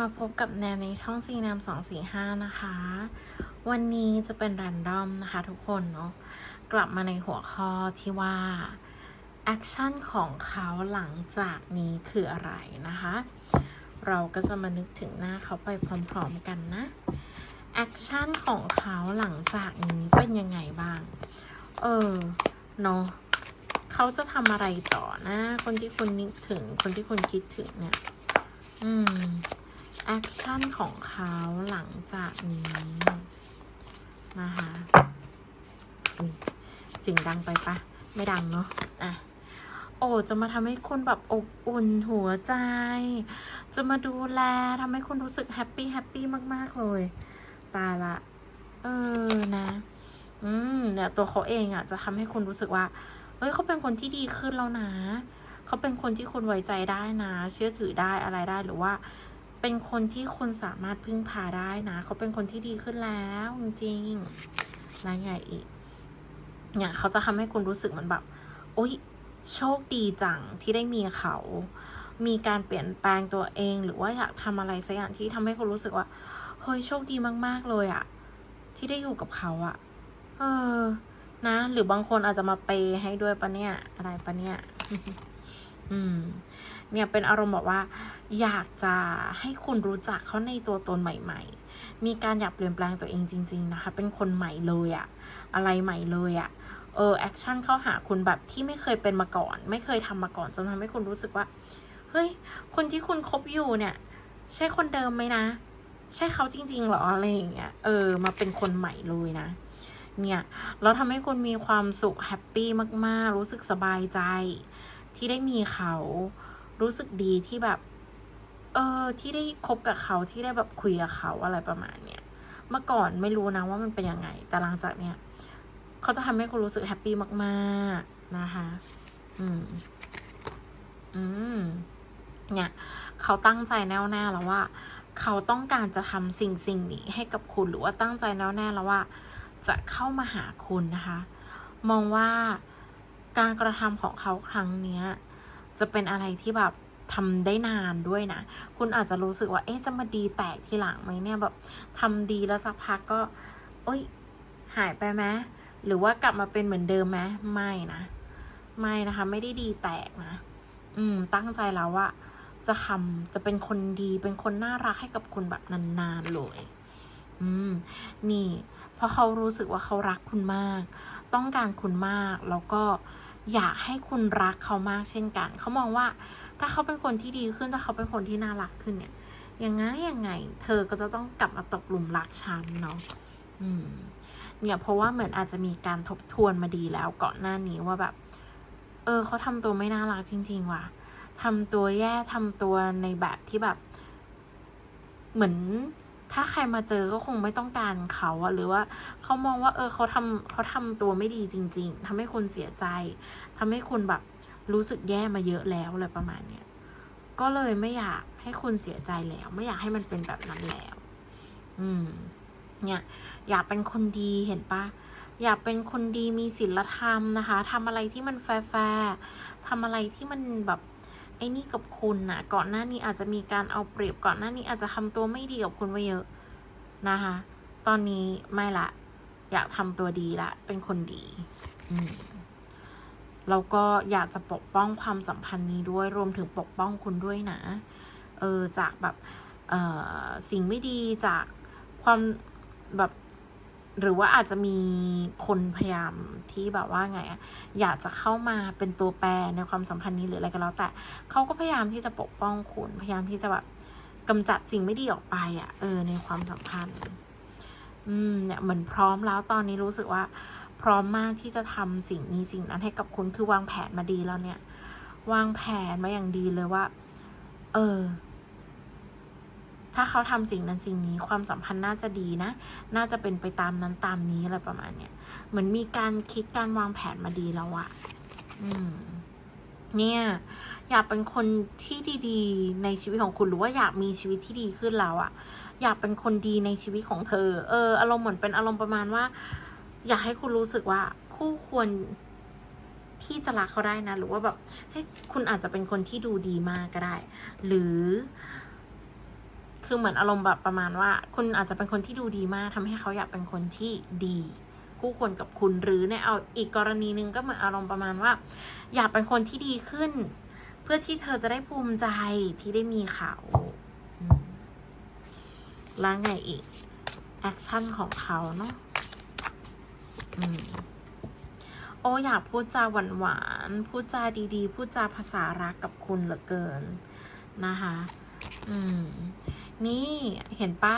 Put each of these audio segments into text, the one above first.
มาพบกับแนวในช่องซีแนม245นะคะ วันนี้จะเป็นแรนดอมนะคะทุกคนเนาะกลับมาในหัวข้อที่ว่าแอคชั่นของเขาหลังจากนี้คืออะไรนะคะ เราก็จะมานึกถึงหน้าเขาไปพร้อมๆกันนะแอคชั่นของเขาหลังจากนี้เป็นยังไงบ้าง เออเนาะเขาจะทำอะไรต่อนะ คนที่คุณนึกถึง คนที่คุณคิดถึงเนี่ย อืม แอคชั่นของเขาหลังจากนี้ นะคะเสียงดังไปปะ ไม่ดังเนาะอะโอ้จะมาทำให้คุณแบบอบอุ่นหัวใจ จะมาดูแลทำให้คุณรู้สึกแฮปปี้แฮปปี้มาก ๆ เลย ตายละ เออนะ อืมเนี่ยตัวเขาเองอะ่ะ จะทำให้คุณรู้สึกว่า เฮ้ยเขาเป็นคนที่ดีขึ้นแล้วนะ เขาเป็นคนที่คุณไว้ใจได้นะ เชื่อถือได้อะไรได้หรือว่า เป็นคนที่คุณสามารถพึ่งพาได้นะ เขาเป็นคนที่ดีขึ้นแล้วจริงๆแล้วไงอีก เนี่ยเขาจะทำให้คุณรู้สึกเหมือนแบบ โอ๊ย โชคดีจังที่ได้มีเขา มีการเปลี่ยนแปลงตัวเอง หรือว่าอยากทำอะไรสักอย่างที่ทำให้คุณรู้สึกว่า เฮ้ย โชคดีมาก ๆ เลยอะที่ได้อยู่กับเขาอะเออ นะ หรือบางคนอาจจะมาเปย์ให้ด้วยปะเนี่ย อะไรปะเนี่ย อืม เนี่ยเป็นอารมณ์แบบว่า อยากจะให้คุณรู้จักเขาในตัวตนใหม่ ๆ มีการอยากเปลี่ยนแปลงตัวเองจริง ๆ นะคะ เป็นคนใหม่เลยอะอะไรใหม่เลยอะเออแอคชั่นเข้าหาคุณแบบที่ไม่เคยเป็นมาก่อน ไม่เคยทำมาก่อนจนทำให้คุณรู้สึกว่า เฮ้ย คนที่คุณคบอยู่เนี่ย ใช่คนเดิมไหมนะ ใช่เขาจริงๆเหรออะไรอย่างเงี้ยเออ มาเป็นคนใหม่เลยนะเนี่ยแล้วทำให้คุณมีความสุขแฮปปี้มาก ๆ รู้สึกสบายใจที่ได้มีเขา รู้สึกดีที่แบบ เออ ที่ได้คบกับเขาที่ได้แบบคุยกับเขาอะไรประมาณเนี้ยเมื่อก่อนไม่รู้นะว่ามันเป็นยังไง แต่หลังจากเนี้ยเขาจะทำให้คุณรู้สึกแฮปปี้มากๆนะคะ อืม อืม เนี่ย เขาตั้งใจแน่วแน่แล้วว่า เขาต้องการจะทำสิ่งสิ่งนี้ให้กับคุณหรือว่าตั้งใจแน่วแน่แล้วว่า จะเข้ามาหาคุณนะคะ มองว่าการกระทำของเขาครั้งเนี้ย จะเป็นอะไรที่แบบทำได้นานด้วยนะ คุณอาจจะรู้สึกว่า เอ๊ะ จะมาดีแตกทีหลังไหมเนี่ยแบบทำดีแล้วสักพักก็ โอ๊ย หายไปไหมหรือว่ากลับมาเป็นเหมือนเดิมไหมไม่นะ ไม่นะคะ ไม่ได้ดีแตกนะ อืม ตั้งใจแล้วว่าจะทำจะเป็นคนดี เป็นคนน่ารักให้กับคุณแบบนานๆเลย อืม นี่ เพราะเขารู้สึกว่าเขารักคุณมาก ต้องการคุณมาก แล้วก็ อยากให้คุณรักเขามากเช่นกัน เขามองว่าถ้าเขาเป็นคนที่ดีขึ้นถ้าเขาเป็นคนที่น่ารักขึ้นเนี่ยยังไงยังไง เธอก็จะต้องกลับมาตกหลุมรักฉันเนาะอืมเนี่ยเพราะว่าเหมือนอาจจะมีการทบทวนมาดีแล้วก่อนหน้านี้ว่าแบบ เออเขาทำตัวไม่น่ารักจริง ๆ ว่ะทำตัวแย่ทำตัวในแบบที่แบบ เหมือน ถ้าใครมาเจอก็คงไม่ต้องการเขาอะหรือว่าเขามองว่า เออเขาทำเขาทำตัวไม่ดีจริง ๆทำให้คุณเสียใจทำให้คุณแบบรู้สึกแย่มาเยอะแล้วอะไรประมาณเนี้ยก็เลยไม่อยากให้คุณเสียใจแล้ว ไม่อยากให้มันเป็นแบบนั้นแล้ว อืม เนี่ย อยากเป็นคนดีเห็นปะอยากเป็นคนดีมีศีลธรรมนะคะทำอะไรที่มันแฟร์ๆทำอะไรที่มันแบบ ไอ้นี่กับคุณนะก่อนหน้านี้อาจจะมีการเอาเปรียบก่อนหน้านี้อาจจะทำตัวไม่ดีกับคุณไว้เยอะนะคะ ตอนนี้ไม่ละ อยากทำตัวดีละ เป็นคนดีแล้วก็อยากจะปกป้องความสัมพันธ์นี้ด้วยรวมถึงปกป้องคุณด้วยนะ เออจากแบบเออสิ่งไม่ดีจากความแบบ หรือว่าอาจจะมีคนพยายามที่แบบว่าไงอะอยากจะเข้ามาเป็นตัวแปรในความสัมพันธ์นี้หรืออะไรก็แล้ว แต่เขาก็พยายามที่จะปกป้องคุณพยายามที่จะแบบกำจัดสิ่งไม่ดีออกไปอะเออในความสัมพันธ์ อืมเนี่ยเหมือนพร้อมแล้วตอนนี้รู้สึกว่า พร้อมมากที่จะทำสิ่งนี้สิ่งนั้นให้กับคุณคือวางแผนมาดีแล้วเนี่ย วางแผนมาอย่างดีเลยว่า เออ ถ้าเขาทำสิ่งนั้นสิ่งนี้ความสัมพันธ์น่าจะดีนะ น่าจะเป็นไปตามนั้นตามนี้อะไรประมาณเนี้ยเหมือนมีการคิดการวางแผนมาดีแล้วอะอืมเนี่ยอยากเป็นคนที่ดีๆ ในชีวิตของคุณหรือว่าอยากมีชีวิตที่ดีขึ้นแล้วอะอยากเป็นคนดีในชีวิตของเธอ เออ อารมณ์เหมือนเป็นอารมณ์ประมาณว่า อยากให้คุณรู้สึกว่า คู่ควรที่จะรักเขาได้นะ หรือว่าแบบให้คุณอาจจะเป็นคนที่ดูดีมากก็ได้ หรือ คือเหมือนอารมณ์แบบประมาณว่า คุณอาจจะเป็นคนที่ดูดีมากทำให้เขาอยากเป็นคนที่ดี คู่ควรกับคุณหรือในเอาอีกกรณีหนึ่งก็เหมือนอารมณ์ประมาณว่า อยากเป็นคนที่ดีขึ้น เพื่อที่เธอจะได้ภูมิใจที่ได้มีเขาแล้วไงอีกแอคชั่นของเขาเนาะอืมโอ้อยากพูดจาหวานหวานพูดจาดีๆ พูดจาภาษารักกับคุณเหลือเกินนะคะ อืม นี่เห็นปะ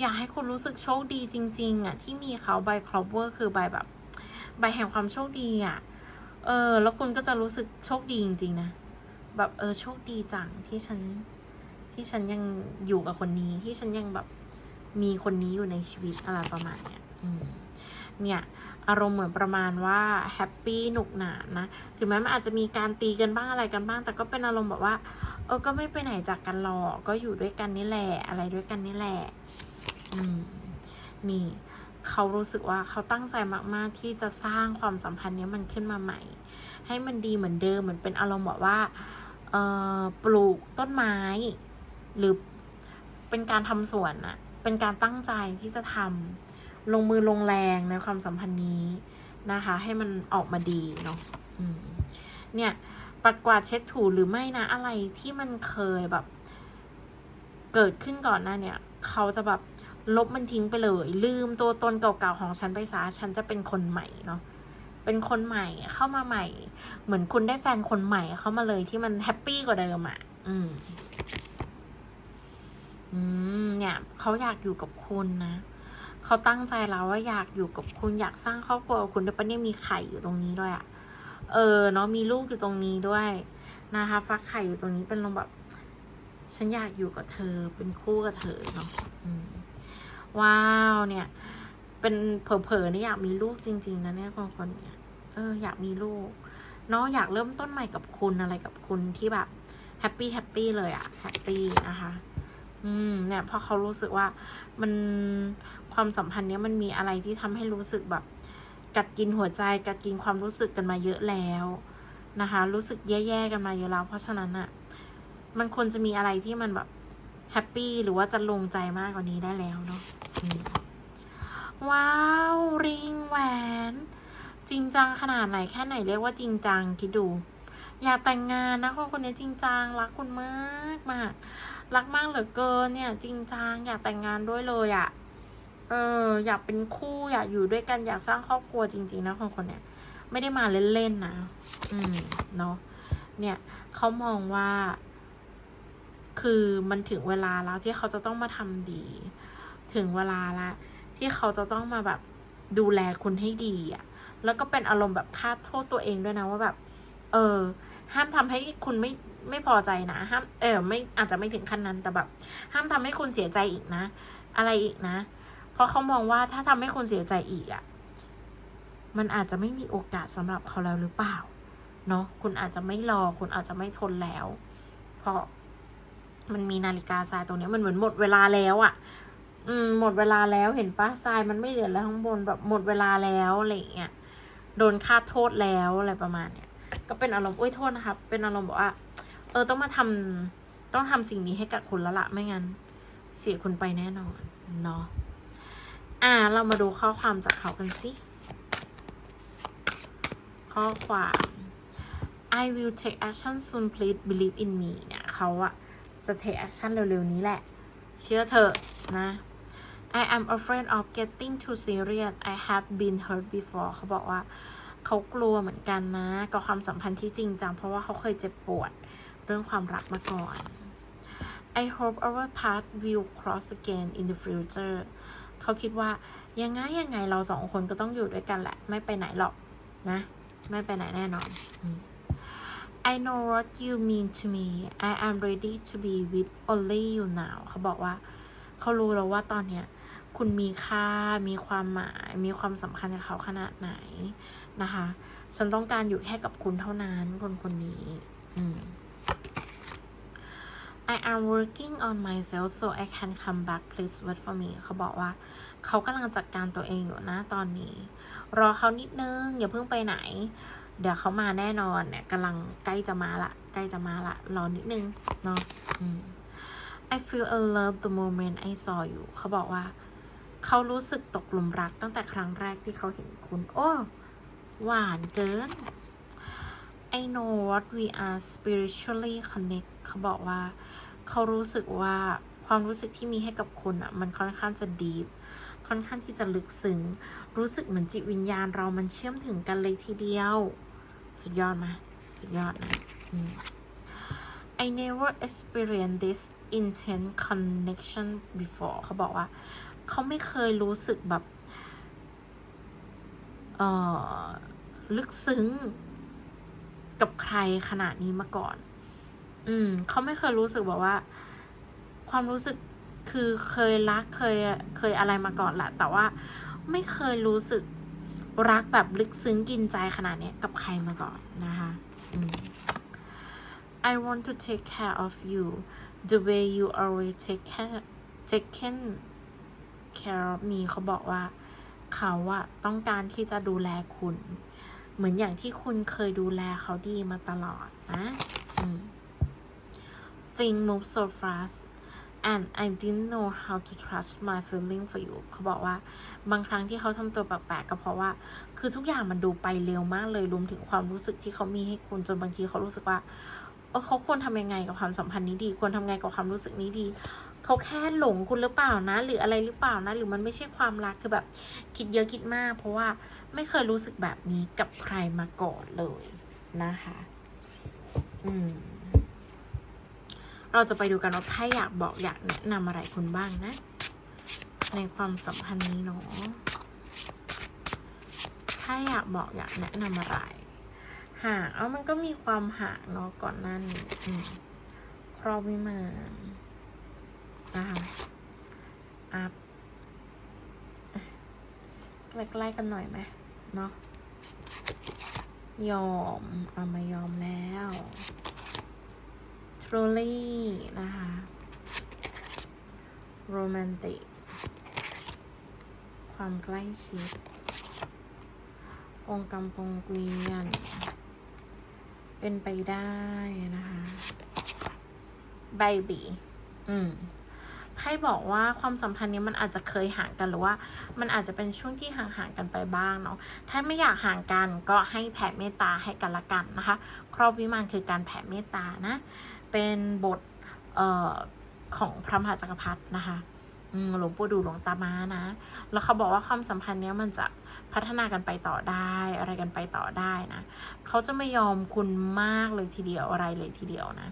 อยากให้คุณรู้สึกโชคดีจริง ๆ อะ ที่มีเขาใบครอบเวอร์คือใบแบบใบแห่งความโชคดีอะ เออ แล้วคุณก็จะรู้สึกโชคดีจริง ๆ นะ แบบเออโชคดีจังที่ฉัน ที่ฉันยังอยู่กับคนนี้ที่ฉันยังแบบมีคนนี้อยู่ในชีวิตอะไรประมาณเนี้ย อืม เนี่ยอารมณ์เหมือนประมาณว่าแฮปปี้หนุกหนานนะถึงแม้มันอาจจะมีการตีกันบ้างอะไรกันบ้าง แต่ก็เป็นอารมณ์แบบว่า เออก็ไม่ไปไหนจากกันหรอกก็อยู่ด้วยกันนี่แหละอะไรด้วยกันนี่แหละอืมนี่เขารู้สึกว่าเขาตั้งใจมาก ๆ ที่จะสร้างความสัมพันธ์เนี้ยมันขึ้นมาใหม่ ให้มันดีเหมือนเดิมเหมือนเป็นอารมณ์แบบว่าเอ่อปลูกต้นไม้ หรือเป็นการทำสวนอะเป็นการตั้งใจที่จะทำ ลงมือลงแรงในความสัมพันธ์นี้นะคะ ให้มันออกมาดีเนาะเนี่ยปัดกวาดเช็ดถูหรือไม่นะอะไรที่มันเคยแบบ เกิดขึ้นก่อนหน้าเนี่ย เขาจะแบบลบมันทิ้งไปเลย ลืมตัวตนเก่าๆของฉันไปซะฉันจะเป็นคนใหม่เนาะเป็นคนใหม่เข้ามาใหม่ เหมือนคุณได้แฟนคนใหม่เข้ามาเลยที่มันแฮปปี้กว่าเดิมอะ่ะ อืม อืม เนี่ยเขาอยากอยู่กับคุณนะ เขาตั้งใจแล้วว่าอยากอยู่กับคุณอยากสร้างครอบครัวกับคุณด้วยปะเนี่ยมีไข่อยู่ตรงนี้ด้วยอะ่ะเออเนาะมีลูกอยู่ตรงนี้ด้วยนะคะฟักไข่อยู่ตรงนี้เป็นลมแบบฉันอยากอยู่กับเธอเป็นคู่กับเธอเนาะว้าวเนี่ย เป็นเผลอๆนี่อยากมีลูกจริง ๆนะเนี่ยคนคนเนี่ยเอออยากมีลูกเนาะอยากเริ่มต้นใหม่กับคุณอะไรกับคุณที่แบบแฮปปี้แฮปปี้เลยอะแฮปปี้นะคะ อืมเนี่ยพอเขารู้สึกว่ามันความสัมพันธ์เนี้ยมันมีอะไรที่ทำให้รู้สึกแบบกัดกินหัวใจกัดกินความรู้สึกกันมาเยอะแล้วนะคะ รู้สึกแย่ๆกันมาเยอะแล้ว เพราะฉะนั้นอะมันควรจะมีอะไรที่มันแบบแฮปปี้หรือว่าจะลงใจมากกว่านี้ได้แล้วเนาะว้าว ริงแหวน จริงจังขนาดไหนแค่ไหนเรียกว่าจริงจังคิดดู อยากแต่งงานนะคนคนนี้จริงจังรักคุณมากมาก รักมากเหลือเกินเนี่ย จริงจังอยากแต่งงานด้วยเลยอะ่ะเอออยากเป็นคู่อยากอยู่ด้วยกันอยากสร้างครอบครัวจริง ๆ นะคนคนเนี้ยไม่ได้มาเล่นๆนะ อืมเนาะเนี่ยเขามองว่า คือมันถึงเวลาแล้วที่เขาจะต้องมาทำดี ถึงเวลาละที่เขาจะต้องมาแบบดูแลคุณให้ดีอะ่ะ แล้วก็เป็นอารมณ์แบบคาดโทษตัวเองด้วยนะว่าแบบ เออ ห้ามทำให้คุณไม่ ไม่พอใจนะห้ามเออไม่อาจจะไม่ถึงขั้นนั้นแต่แบบ ห้ามทำให้คุณเสียใจอีกนะ อะไรอีกนะ เพราะเขามองว่าถ้าทำให้คุณเสียใจอีกอะ่ะ มันอาจจะไม่มีโอกาสสำหรับเขาแล้วหรือเปล่าเนาะคุณอาจจะไม่รอคุณอาจจะไม่ทนแล้ว เพราะมันมีนาฬิกาทรายตรงนี้มันเหมือนหมดเวลาแล้วอะ่ะ อืม หมดเวลาแล้วเห็นปะทรายมันไม่เหลือแล้วข้างบนแบบหมดเวลาแล้วอะไรเงี้ยโดนคาดโทษแล้วอะไรประมาณเนี้ยก็เป็นอารมณ์อุ้ยโทษนะครับ เป็นอารมณ์บอกว่า เออต้องมาทำต้องทำสิ่งนี้ให้กับคุณแล้วละไม่งั้น เสียคุณไปแน่นอนเนาะอ่า เรามาดูข้อความจากเขากันสิข้อความ I will take action soon please believe in me เนี่ยเขาอะจะ take action เร็วๆ นี้แหละ เชื่อเถอะนะ I am afraid of getting too serious I have been hurt before เขาบอกว่าเขากลัวเหมือนกันนะ กับความสัมพันธ์ที่จริงจังเพราะว่าเขาเคยเจ็บปวด เรื่องความรักมาก่อน I hope our path will cross again in the future เขาคิดว่ายังไงยังไงเราสองคนก็ต้องอยู่ด้วยกันแหละ ไม่ไปไหนหรอกนะ ไม่ไปไหนแน่นอน I know what you mean to me I am ready to be with only you now เขาบอกว่า เขารู้แล้วว่าตอนเนี้ยคุณมีค่า มีความหมาย มีความสำคัญกับเขาขนาดไหนนะคะ ฉันต้องการอยู่แค่กับคุณเท่านั้นคนคนนี้ อืม I am working on myself so I can come back please wait for me เขาบอกว่า เขากำลังจัดการตัวเองอยู่นะตอนนี้ รอเขานิดนึง อย่าเพิ่งไปไหน เดี๋ยวเขามาแน่นอนเนี่ยกำลังใกล้จะมาละ ใกล้จะมาละ รอนิดนึงเนาะ I feel a love the moment I saw you เขาบอกว่า เขารู้สึกตกหลุมรักตั้งแต่ครั้งแรกที่เขาเห็นคุณ โอ้ หวานเกิน I know what we are spiritually connect เขาบอกว่า เขารู้สึกว่าความรู้สึกที่มีให้กับคุณอะ มันค่อนข้างจะ deep ค่อนข้างที่จะลึกซึ้ง รู้สึกเหมือนจิตวิญญาณเรามันเชื่อมถึงกันเลยทีเดียว สุดยอดไหมสุดยอดนะอืม I never experienced this intense connection before เขาบอกว่า เขาไม่เคยรู้สึกแบบ เอ่อ ลึกซึ้ง กับใครขนาดนี้มาก่อน อืม เขาไม่เคยรู้สึกแบบว่า ความรู้สึกคือเคยรักเคยเคยอะไรมาก่อนแหละแต่ว่าไม่เคยรู้สึกรักแบบลึกซึ้งกินใจขนาดนี้กับใครมาก่อนนะคะ I want to take care of you the way you always take care taken care of me เขาบอกว่า เขาอะต้องการที่จะดูแลคุณ เหมือนอย่างที่คุณเคยดูแลเขาดีมาตลอดนะอืม Thing move so fast and I didn't know how to trust my feeling for you เขาบอกว่าบางครั้งที่เขาทำตัวแปลกๆก็เพราะว่า คือทุกอย่างมันดูไปเร็วมากเลยรวมถึงความรู้สึกที่เขามีให้คุณจนบางทีเขารู้สึกว่าเออเขาควรทำยังไงกับความสัมพันธ์นี้ดี ควรทำไงกับความรู้สึกนี้ดี เขาแค่หลงคุณหรือเปล่านะ หรืออะไรหรือเปล่านะ หรือมันไม่ใช่ความรักคือแบบคิดเยอะคิดมาก เพราะว่าไม่เคยรู้สึกแบบนี้กับใครมาก่อนเลยนะคะ อืม เราจะไปดูกันว่าไพ่อยากบอกอยากแนะนำอะไรคุณบ้างนะ ในความสัมพันธ์นี้เนาะไพ่อยากบอกอยากแนะนำอะไรห่างเอามันก็มีความห่างเนาะก่อนหน้านี้ครอบวิมาน นะคะอัพใกล้ๆกันหน่อยไหมเนาะยอม เอามายอมแล้ว truly นะคะ romantic ความใกล้ชิดองค์กรรมกงเกวียน เป็นไปได้นะคะ baby อืม ไพ่บอกว่าความสัมพันธ์นี้มันอาจจะเคยห่างกันหรือว่า มันอาจจะเป็นช่วงที่ห่างๆกันไปบ้างเนาะถ้าไม่อยากห่างกันก็ให้แผ่เมตตาให้กันละกันนะคะ ครอบวิมานคือการแผ่เมตตานะ เป็นบทเอ่อของพระมหาจักรพรรดินะคะหลวงปู่ดูหลวงตามานะ แล้วเขาบอกว่าความสัมพันธ์เนี้ยมันจะพัฒนากันไปต่อได้ อะไรกันไปต่อได้นะ เขาจะไม่ยอมคุณมากเลยทีเดียวอะไรเลยทีเดียวนะ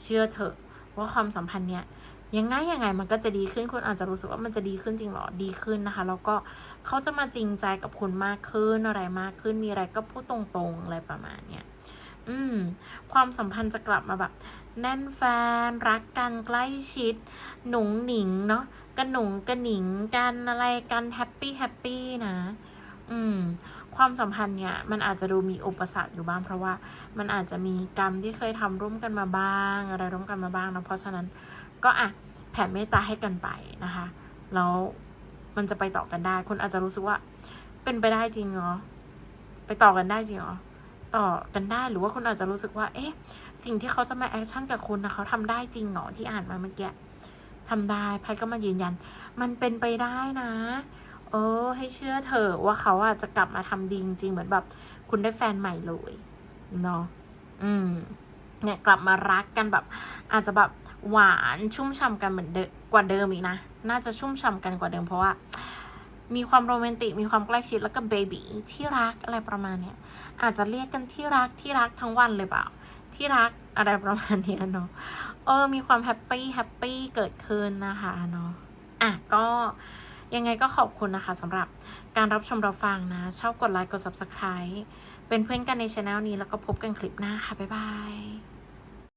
เชื่อเถอะว่าความสัมพันธ์เนี้ย ยังไงยังไงมันก็จะดีขึ้นคุณอาจจะรู้สึกว่ามันจะดีขึ้นจริงเหรอดีขึ้นนะคะ แล้วก็เขาจะมาจริงใจกับคุณมากขึ้นอะไรมากขึ้นมีอะไรก็พูดตรงๆอะไรประมาณเนี้ยอืม ความสัมพันธ์จะกลับมาแบบ แน่นแฟน รักกันใกล้ชิด หนุงหนิงเนาะกระหนุงกระหนิงกันอะไรกันแฮปปี้แฮปปี้นะ อืม ความสัมพันธ์เนี่ยมันอาจจะดูมีอุปสรรคอยู่บ้างเพราะว่า มันอาจจะมีกรรมที่เคยทำร่วมกันมาบ้าง อะไรร่วมกันมาบ้างนะเพราะฉะนั้น ก็อะแผ่เมตตาให้กันไปนะคะ แล้วมันจะไปต่อกันได้ คนอาจจะรู้สึกว่า เป็นไปได้จริงเหรอ ไปต่อกันได้จริงเหรอ ต่อกันได้ หรือว่าคนอาจจะรู้สึกว่า เอ๊ะ สิ่งที่เขาจะมาแอคชั่นกับคุณนะเขาทำได้จริงเหรอที่อ่านมาเมื่อกี้ทำได้ไพ่ก็มายืนยัน มันเป็นไปได้นะ เออ ให้เชื่อเถอะว่าเขาอะจะกลับมาทำดีจริงเหมือนแบบ คุณได้แฟนใหม่เลยเนาะ อืม เนี่ยกลับมารักกันแบบ อาจจะแบบ หวานชุ่มฉ่ำกันเหมือนเดิมกว่าเดิมอีกนะ น่าจะชุ่มฉ่ำกันกว่าเดิมเพราะว่า มีความโรแมนติก มีความใกล้ชิดแล้วก็เบบีที่รักอะไรประมาณเนี้ยอาจจะเรียกกันที่รักที่รักทั้งวันเลยเปล่า ที่รักอะไรประมาณเนี้ยเนาะเออ มีความแฮปปี้แฮปปี้เกิดขึ้นนะคะเนาะอะก็ยังไงก็ขอบคุณนะคะสำหรับการรับชมรับฟังนะ ชอบกดไลค์กด subscribe เป็นเพื่อนกันในช anel นี้แล้วก็พบกันคลิปหน้าค่ะ บ๊ายบาย